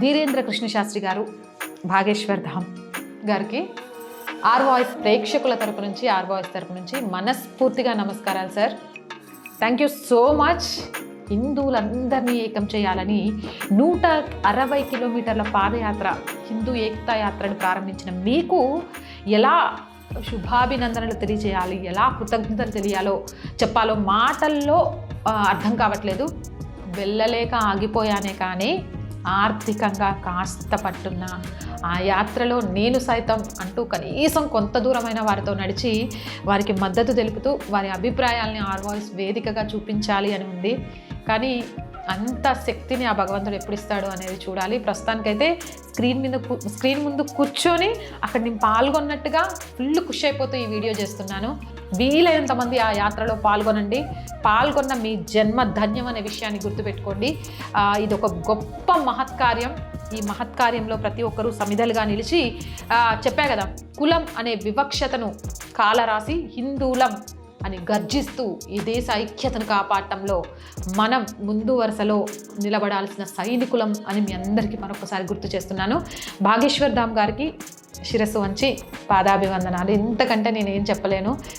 ధీరేంద్ర కృష్ణశాస్త్రి గారు భాగేశ్వర్ ధామ్ గారికి are voice ప్రేక్షకుల తరపు నుంచి ఆర్ వాయిస్ తరపు నుంచి మనస్ఫూర్తిగా నమస్కారాలు sir. Thank you so much హిందువులందరినీ ఏకం చేయాలని నూట అరవై కిలోమీటర్ల పాదయాత్ర హిందూ ఏకతా యాత్రను ప్రారంభించిన మీకు ఎలా శుభాభినందనలు తెలియజేయాలి ఎలా కృతజ్ఞతలు తెలియాలో చెప్పాలో మాటల్లో అర్థం కావట్లేదు. వెళ్ళలేక ఆగిపోయానే కానీ ఆర్థికంగా కాస్త పట్టున్న ఆ యాత్రలో నేను సైతం అంటూ కనీసం కొంత దూరమైన వారితో నడిచి వారికి మద్దతు తెలుపుతూ వారి అభిప్రాయాల్ని ఆర్ వేదికగా చూపించాలి అని ఉంది. కానీ అంత శక్తిని ఆ భగవంతుడు ఎప్పుడు ఇస్తాడు అనేది చూడాలి. ప్రస్తుతానికైతే స్క్రీన్ మీద కూ- స్క్రీన్ ముందు కూర్చొని అక్కడ నేను పాల్గొన్నట్టుగా ఫుల్ ఖుషి అయిపోతూ ఈ వీడియో చేస్తున్నాను. వీలైనంత మంది ఆ యాత్రలో పాల్గొనండి. పాల్గొన్న మీ జన్మ ధన్యం అనే విషయాన్ని గుర్తుపెట్టుకోండి. ఇది ఒక గొప్ప మహత్కార్యం. ఈ మహత్కార్యంలో ప్రతి ఒక్కరూ సమిధలుగా నిలిచి చెప్పా కదా కులం అనే వివక్షతను కాలరాసి హిందూలం అని గర్జిస్తూ ఈ దేశ ఐక్యతను కాపాడటంలో మనం ముందు వరుసలో నిలబడాల్సిన సైనికులం అని మీ అందరికీ మరొకసారి గుర్తు చేస్తున్నాను. భాగేశ్వర్ ధామ్ గారికి శిరస్సు వంచి పాదాభివందనాలు. ఇంతకంటే నేను ఏం చెప్పలేను.